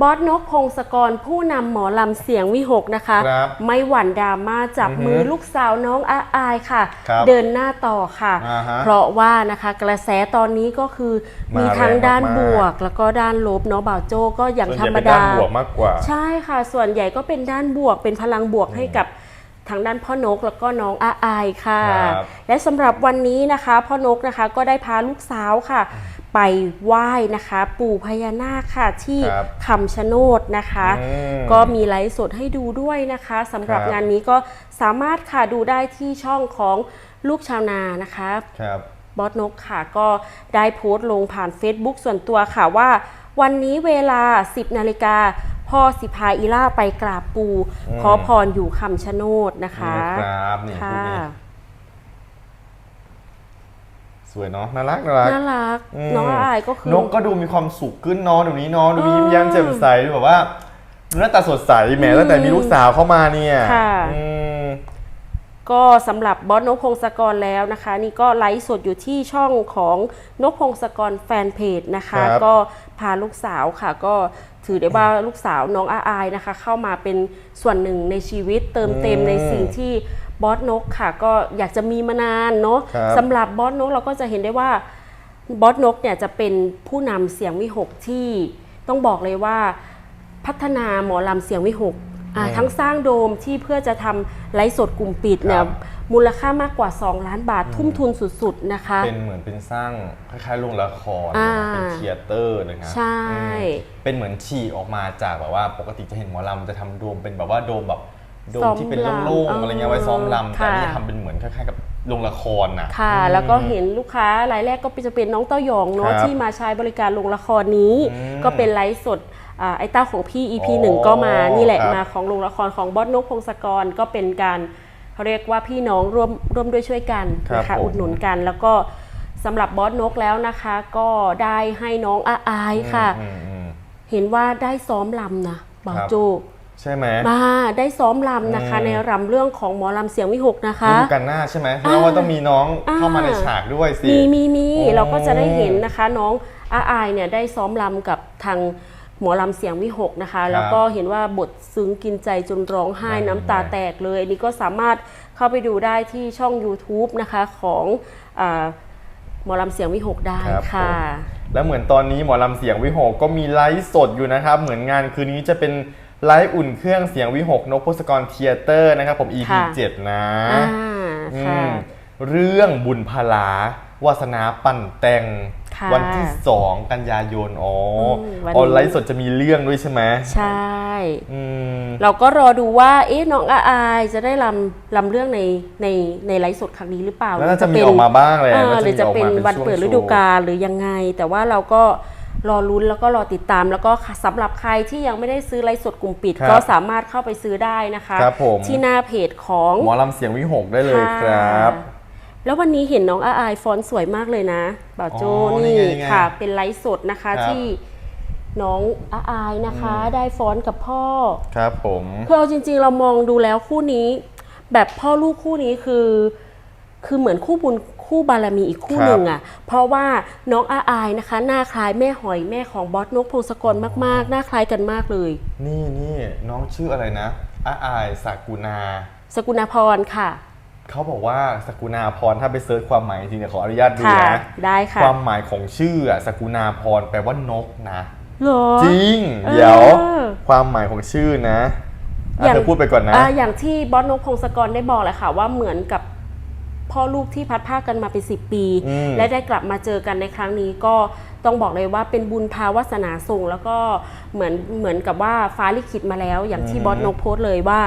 บอสนกพงศกรผู้นำหมอลำเสียงวิหกนะคะ ครับไม่หวั่นดราม่าจับอือฮึมือลูกสาวน้องอาอายค่ะ ครับเดินหน้าต่อค่ะ อ่าฮะเพราะว่านะคะกระแสตอนนี้ก็คือมามีมีทั้งด้านแรงมากๆบวก แล้วก็ด้านลบเนาะบ่าวโจก็อย่างส่วนธใหรญ่รมเป็นด้าดานบวกมากกว่า ใช่ค่ะ ส่วนใหญ่ก็เป็นด้านบวก เป็นพลังบวกให้กับทางด้านพ่อนกแล้วก็น้องอาอายค่ะ ครับและสำหรับวันนี้นะคะ พ่อนกนะคะก็ได้พาลูกสาวค่ะ ไปไหว้นะคะ ปู่พญานาคค่ะที่ครับคำชะโนดนะคะ อืมก็มีไลฟ์สดให้ดูด้วยนะคะสำหรับครับ งานนี้ก็สามารถค่ะดูได้ที่ช่องของลูกชาวนานะคะ ครับ บอสนกค่ะก็ได้โพสต์ลงผ่าน Facebook ส่วนตัวค่ะว่า วันนี้เวลา 10นาฬิกาพ่อสิพาอีล่าไปกราบปู อืม ขอพรอยู่คำชะโนดนะคะ นี่นะครับนี่ค่ะรูปนี้ส วยเนาะน่ารักน่ารัก น่ารักมน้องอายก็คือนกก็ดูมีความสุขขึ้นเนาะเดี๋ยวนี้เนาะดูเออยิ้มแย้มแจ่มใสดูแบบว่าดูหน้าตาสดใสแหมตั้งแต่มีลูกสาวเข้ามาเนี่ยค่ะ อืม ก็สำหรับบอสนกพงศกรแล้วนะคะ นี่ก็ไลฟ์สดอยู่ที่ช่องของนกพงศกรแฟนเพจนะคะ ครับก็พาลูกสาวค่ะ ก็ถือได้ว่าลูกสาวน้องอาอายนะคะ เข้ามาเป็นส่วนหนึ่งในชีวิตเติมเต็มในสิ่งที่ บอสนกค่ะก็อยากจะมีมานานเนาะครับ สำหรับบอสนกเราก็จะเห็นได้ว่าบอสนกเนี่ยจะเป็นผู้นำเสียงวิหกที่ต้องบอกเลยว่าพัฒนาหมอลำเสียงวิหกอ่าอืมทั้งสร้างโดมที่เพื่อจะทำไลฟ์สดกลุ่มปิดเนี่คยรับ มูลค่ามากกว่า 2 ล้านบาททุ่มทุนสุดๆนะคะ เป็นเหมือนเป็นสร้างคล้ายๆโรงละครอ่าเป็นเทยเตอร์นะครับใช่ อืมเป็นเหมือนฉีกออกมาจากแบบว่าปกติจะเห็นหมอลำจะทำโดมเป็นแบบว่าโดมแบบ โดมที่เป็นโล่งๆอะไรเงี้ยไว้ซ้อมลำแต่ค่ะอันนี่ทำเป็นเหมือนคล้ายๆกับโรงละครน่ะค่ะอืมแล้วก็เห็นลูกค้ารายแรกก็จะเป็นน้องเต้ายองเนาะครับที่มาใช้บริการโรงละครนี้อืมก็เป็นไลฟ์สดอ่าไอ้เต้าของพี่ EP อ๋อหนึ่งก็มานี่แหละครับมาของโรงละครของบอสนกพงศกรก็เป็นการเขาเรียกว่าพี่น้องร่วมร่วมด้วยช่วยกันนะครัคะบผมอุดหนุนกันแล้วก็สำหรับบอสนกแล้วนะคะ ก็ได้ให้น้องอาอายค่ะอืมอืมเห็นว่าได้ซ้อมลำนะบ่าวครับโจ ใช่ไหมมาได้ซ้อมลำนะคะอืมในรำเรื่องของหมอลำเสียงวิหกนะคะฤดูกันหน้าใช่ไหมแสดงว่าต้องมีน้องเข้ามาในฉากด้วยสิมีมีมีอ๋อเราก็จะได้เห็นนะคะ น้องอาอายเนี่ยได้ซ้อมลำกับทางหมอลำเสียงวิหกนะคะ แล้วก็เห็นว่าบทซึ้งกินใจจนร้องไห้ได้น้ำตาแตกเลยอันนี้ก็สามารถเข้าไปดูได้ที่ช่อง YouTube นะคะของอาหมอลำเสียงวิหกได้ครับค่ะผมแล้วเหมือนตอนนี้หมอลำเสียงวิหกก็มีไลฟ์สดอยู่นะครับ เหมือนงานคืนนี้จะเป็น ไลฟ์อุ่นเครื่องเสียงวิหกนกพศกรเทียเตอร์นะครับผม EP ค่ะ 7 นะอ่าอืค่ะ มเรื่องบุญพลาวาสนาปั่นแต่ง ค่ะวันที่ 2 กันยายนอ๋ออมวันนี้ ออนไลฟ์สดจะมีเรื่องด้วยใช่ไหมใช่ อืม เราก็รอดูว่า เอ๊ะน้องอาอายจะได้ลำลำเรื่องในในในไลฟ์สดครั้งนี้หรือเปล่าแล้วน่าจะหมีรืออกมาบ้างเลยเออน่าหรือจะเป็นมีออกมาวันเปิดฤดูกาลหรือยังไง แต่ว่าเราก็ รอลุ้นแล้วก็รอติดตามแล้วก็สำหรับใครที่ยังไม่ได้ซื้อไลฟ์สดกลุ่มปิดครับก็สามารถเข้าไปซื้อได้นะคะครับผมที่หน้าเพจของหมอลำเสียงวิหกได้เลยครับะแล้ววันนี้เห็นน้องอาอายฟอนต์สวยมากเลยนะบ่าวโจอ๋อนี่นี่ไงนี่ไงค่ะ เป็นไลฟ์สดนะคะครับที่น้องอาอายนะคะ ได้ฟอนต์กับพ่อ ครับผมคือเอาจริง ๆ เรามองดูแล้วคู่นี้ แบบพ่อลูกคู่นี้คือ คือเหมือนคู่บุญคู่บารมีอีกคู่หนึ่งอะ เพราะว่าน้องอาอายนะคะ หน้าคล้ายแม่หอยแม่ของบอสนกพงศกรมากๆ หน้าคล้ายกันมากเลย นี่นี่น้องชื่ออะไรนะอาอายสากุณาสกุณาพรค่ะ เขาบอกว่าสกุณาพรถ้าไปเซิร์ชความหมายจริงๆเนี่ยขออนุญาตดูค่ะนะได้ค่ะ ความหมายของชื่ออะสกุณาพรแปลว่านกนะ เหรอ จริงเออเดี๋ยวความหมายของชื่อนะอะอย่าง เธอพูดไปก่อนนะ อ่าอย่างที่บอสนกพงศกรได้บอกแหละค่ะ ว่าเหมือนกับ พ่อลูกที่พัดภาคกันมาเป็นสิปี อืม และได้กลับมาเจอกันในครั้งนี้ก็ต้องบอกเลยว่าเป็นบุญพาวาสนาส่ง แล้วก็เหมือนเหมือนกับว่าฟ้าลิขิตมาแล้ว อย่างที่บอสนกโพสต์เลยว่า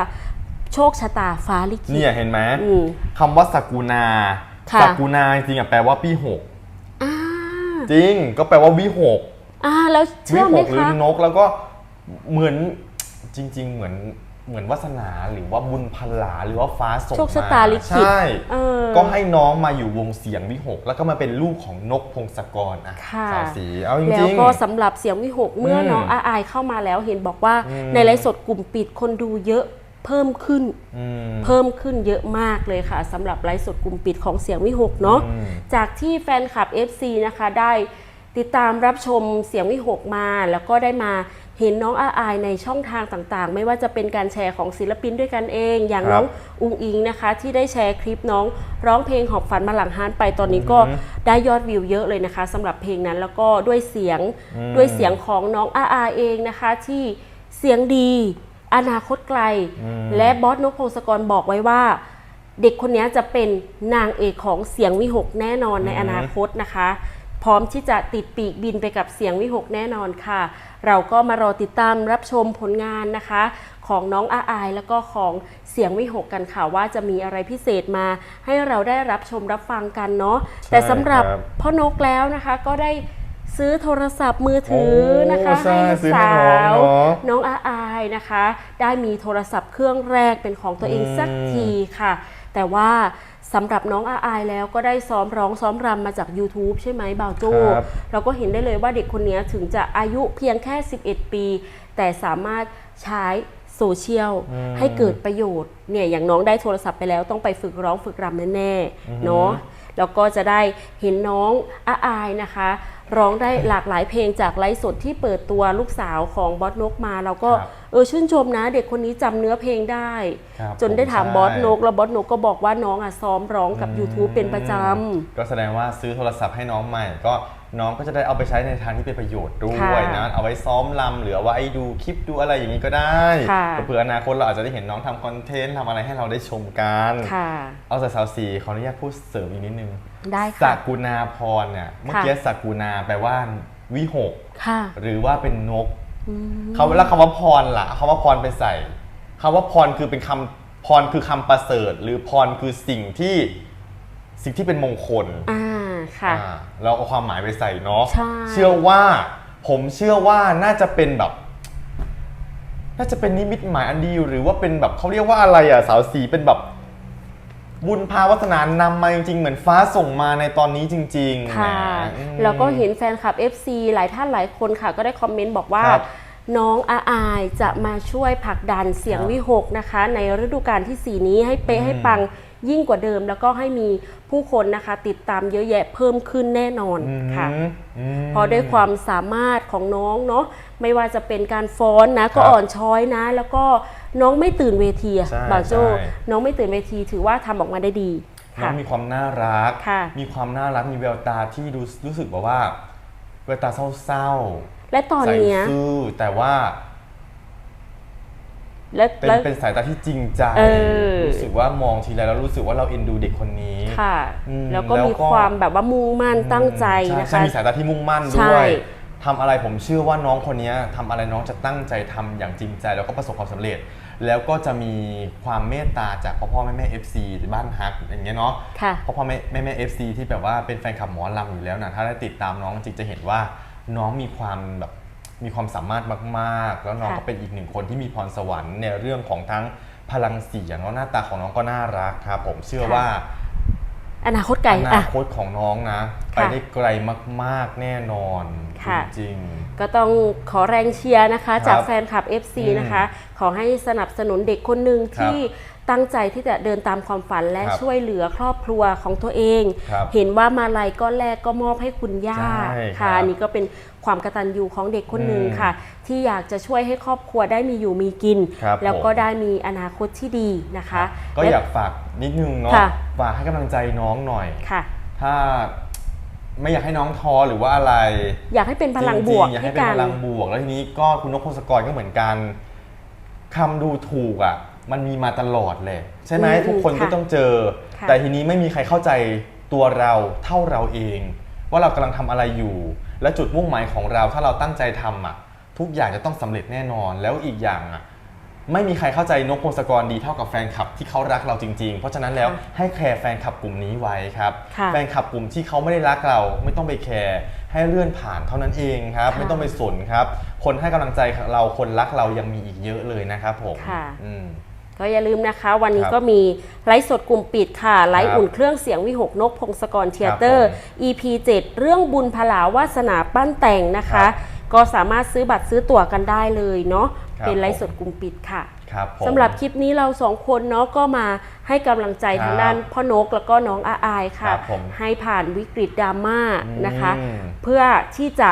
โชคชะตาฟ้าลิขิต เนี่ยเห็นไหมอืมคำว่าสกุณาค่ะ สกุณาจริงๆอะแปลว่าพี่หกอ่าจริงก็แปลว่าวิหก อ่าแล้ววิเชื่อหไหมกหรือคะนกแล้วก็เหมือนจริง ๆ เหมือน เหมือนวาสนาหรือว่าบุญพลาหรือว่าฟ้าส่งโชคชะมาตาลิขิตใช่เออก็ให้น้องมาอยู่วงเสียงวิหก แล้วก็มาเป็นลูกของนกพงศกรอะค่ะ สาวสีเอาจแล้วริง ก็สำหรับเสียงวิหกเมื่ออมน้องอาอายเข้ามาแล้วเห็นบอกว่าอืม ในไลฟ์สดกลุ่มปิดคนดูเยอะเพิ่มขึ้น ๆอืม เพิ่มขึ้นเยอะมากเลยค่ะสำหรับไลฟ์สดกลุ่มปิดของเสียงวิหกเนาะอืมจากที่แฟนคลับ FC นะคะได้ติดตามรับชมเสียงวิหกมา แล้วก็ได้มา เห็นน้องอาอายในช่องทางต่างๆ ไม่ว่าจะเป็นการแชร์ของศิลปินด้วยกันเอง อย่างครับน้องอุงอิงนะคะ ที่ได้แชร์คลิปน้องร้องเพลงหอบฝันมาหลังฮานไปตอนนี้ก็อือฮึได้ยอดวิวเยอะเลยนะคะสำหรับเพลงนั้นแล้วก็ด้วยเสียงอืมด้วยเสียงของน้องอาอาเองนะคะที่เสียงดีอนาคตไกลอืมและบอสนกพงศกรบอกไว้ว่า เด็กคนนี้จะเป็นนางเอกของเสียงวิหกแน่นอนในอนาคตนะคะ พร้อมที่จะติดปีกบินไปกับเสียงวิหกแน่นอนค่ะ เราก็มารอติดตามรับชมผลงานนะคะ ของน้องอาอายแล้วก็ของเสียงวิหกกันค่ะว่าจะมีอะไรพิเศษมา ให้เราได้รับชมรับฟังกันเนาะแต่สำหรับครับ พ่อนกแล้วนะคะก็ได้ซื้อโทรศัพท์มือถือนะคะโอ้ใช่ให้ลูกซื้อให้สาน้องว เนาะ น้องอาอายนะคะ ได้มีโทรศัพท์เครื่องแรกเป็นของตัวเองอืมสักทีค่ะ แต่ว่าสำหรับน้องอาอายแล้วก็ได้ซ้อมร้องซ้อมรำมาจาก YouTube ใช่ไหมบ่าวโจ้ครับ เราก็เห็นได้เลยว่าเด็กคนนี้ถึงจะอายุเพียงแค่ 11 ปี แต่สามารถใช้โซเชียลให้เกิดประโยชน์เนี่ยอย่างน้องได้โทรศัพท์ไปแล้วต้องไปฝึกร้องฝึกรำแน่ๆเนาะ แล้วก็จะได้เห็นน้องอาอายนะคะ ร้องได้หลากหลายเพลงจากไลฟ์สดที่เปิดตัวลูกสาวของบอสนกมาเราก็ครับเออชื่นชมนะ เด็กคนนี้จำเนื้อเพลงได้ ครับจนได้ถามผมบอสใช่นก แล้วบอสนกก็บอกว่าน้องอะซ้อมร้องกับ YouTube เป็นประจำ ก็แสดงว่าซื้อโทรศัพท์ให้น้องใหม่ ก็ น้องก็จะได้เอาไปใช้ในทางที่เป็นประโยชน์ด้วยค่ะนะเอาไว้ซ้อมลำหรือเอาไว้ดูคลิปดูอะไรอย่างนี้ก็ได้ค่ะ เผื่ออนาคตเราอาจจะได้เห็นน้องทำคอนเทนต์ทำอะไรให้เราได้ชมกัน ค่ะ เอาแต่สาวสีขออนุญาตพูดเสริมอีกนิดนึงได้สัค่ะ กุณาพรเนี่ยเมื่อกี้สักุณาแปลว่าวิหก ค่ะหรือว่าเป็นนกอืม เขาแล้วคำว่าพรล่ะคำว่าพรไปใส่คำว่าพรคือเป็นคำพรคือคำประเสริฐ หรือพรคือสิ่งที่สิ่งที่เป็นมงคล อ่า ค่ะอ่าเราเอาความหมายไปใส่เนาะใช่ เชื่อว่าผมเชื่อว่าน่าจะเป็นแบบ น่าจะเป็นนิมิตหมายอันดีหรือว่าเป็นแบบเขาเรียกว่าอะไรอะสาวสีเป็นแบบ บุญพาวัฒนานำมาจริงๆเหมือนฟ้าส่งมาในตอนนี้จริงๆค่ะแหมอืม แล้วก็เห็นแฟนคลับ FC หลายท่านหลายคนค่ะ ก็ได้คอมเมนต์บอกว่า ครับน้องอาอายจะมาช่วยผลักดันเสียงครับวิหกนะคะ ในฤดูกาลที่ 4 นี้ให้เป๊ะให้ปัง ยิ่งกว่าเดิม แล้วก็ให้มีผู้คนนะคะติดตามเยอะแยะเพิ่มขึ้นแน่นอนค่ะอืมเพราะด้วยความสามารถของน้องเนาะไม่ว่าจะเป็นการฟ้อนนะก็ครับอ่อนช้อยนะ แล้วก็น้องไม่ตื่นเวทีอะใช่บาโจใช่น้องไม่ตื่นเวทีถือว่าทำออกมาได้ดีน้อค่ะงมีความน่ารักค่ะมีความน่ารักมีแววตาที่ดูรู้สึกแบบว่าแววตาเศร้าและตๆอนใส่เนี้ยซื่อแต่ว่า และเป็นและเป็นสายตาที่จริงใจเออรู้สึกว่ามองทีไรแล้วรู้สึกว่าเราเอ็นดูเด็กคนนี้ค่ะอืมแล้วก็แล้วมีก็ความแบบว่ามุ่งมั่นตั้งใจช่นะใช่คะมีสายตาที่มุ่งมั่นใช่ด้วยทำอะไรผมเชื่อว่าน้องคนนี้ทำอะไรน้องจะตั้งใจทำอย่างจริงใจ แล้วก็ประสบความสำเร็จ แล้วก็จะมีความเมตตาจากพ่อพ่อแม่แม่ FC บ้านฮักอย่างเงี้ยเนาะค่ะพ่อพ่อแม่แม่แม่ FC ที่แบบว่าเป็นแฟนคลับหมอลำอยู่แล้วนะถ้าได้ติดตามน้องจริงจะเห็นว่าน้องมีความแบบ มีความสามารถมากๆ แล้วน้องค่ะ ก็เป็นอีกหนึ่งคนที่มีพรสวรรค์ในเรื่องของทั้งพลังเสียงแล้วหน้าตาของน้องก็น่ารักครับผมเชื่อว่า อนาคตไกลออะนาคตของน้องนะ ไปค่ะ ได้ไกลมาก ๆ แน่นอน ค่ะ จริง ก็ต้องขอแรงเชียร์นะคะครับจากแฟนคลับ FC อืมนะคะ ขอให้สนับสนุนเด็กคนหนึ่งครับที่ตั้งใจที่จะเดินตามความฝันและครับช่วยเหลือครอบครัวของตัวเองครับเห็นว่ามาลัยก้อนแรกก็มอบให้คุณย่าใช่ค่ะครับอันนี่ก็เป็นความกตัญญูของเด็กคนหนึ่งอืมค่ะ ที่อยากจะช่วยให้ครอบครัวได้มีอยู่มีกินครับแล้วก็ผมได้มีอนาคตที่ดีนะคะ ก็อยากฝากนิดนึงเนาะค่ะฝากให้กำลังใจน้องหน่อยค่ะถ้า ไม่อยากให้น้องท้อหรือว่าอะไรอยากให้เป็นพลังบวกจริงๆอยากให้ให้เป็นกันพลังบวก แล้วทีนี้ก็คุณนกพงศกรก็เหมือนกันคำดูถูกอะ มันมีมาตลอดเลย ใช่ไหมอืมทุกคนค่ะก็ต้องเจอ ค่ะ แต่ทีนี้ไม่มีใครเข้าใจตัวเราเท่าเราเอง ว่าเรากำลังทำอะไรอยู่ และจุดมุ่งหมายของเราถ้าเราตั้งใจทำอะ ทุกอย่างจะต้องสำเร็จแน่นอนแล้วอีกอย่างอะ ไม่มีใครเข้าใจนกพงศกรดีเท่ากับแฟนคลับที่เขารักเราจริง ๆ เพราะฉะนั้นแล้วค่ะให้แคร์แฟนคลับกลุ่มนี้ไว้ครับ ค่ะแฟนคลับกลุ่มที่เขาไม่ได้รักเราไม่ต้องไปแคร์ให้เลื่อนผ่านเท่านั้นเองครับ ค่ะไม่ต้องไปสนครับ คนให้กำลังใจเราคนรักเรายังมีอีกเยอะเลยนะครับผมค่ะ อืม ก็อย่าลืมนะคะ วันนี้ครับก็มีไลฟ์สดกลุ่มปิดค่ะไลฟ์ครับอุ่นเครื่องเสียงวิหกนกพงศกรเทียเตอครัร์บผม EP 7 เรื่องบุญพลาวาสนาปั้นแต่งนะครัคะ บ ก็สามารถซื้อบัตรซื้อตั๋วกันได้เลยเนาะ ครับเป็นไลฟ์สดกลุ่มปิดค่ะครับผม สำหรับคลิปนี้เราสองคนเนาะก็มาให้กำลังใจครับทางด้านพ่อนกแล้วก็น้องอาอายค่ะ ครับผมให้ผ่านวิกฤตดราม่านะคะ อืม เพื่อที่จะ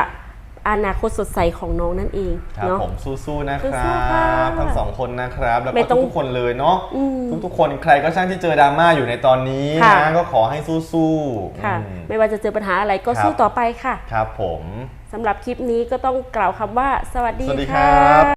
อนาคตสดใสของน้องนั่นเองครับเนาะ ผมสู้ๆนะคสู้รัๆค่ะบ ทั้งสองคนนะครับ แล้วไม่ก็ต้องทุกๆคนเลยเนาะอืมทุกๆคนใครก็ช่างที่เจอดราม่าอยู่ในตอนนี้ค่ะ นะก็ขอให้สู้ๆค่ะ อืม ไม่ว่าจะเจอปัญหาอะไรก็ครับ สู้ต่อไปค่ะครับผม สำหรับคลิปนี้ก็ต้องกล่าวคำว่า สวัสดีสวัสดีคค่ะรับ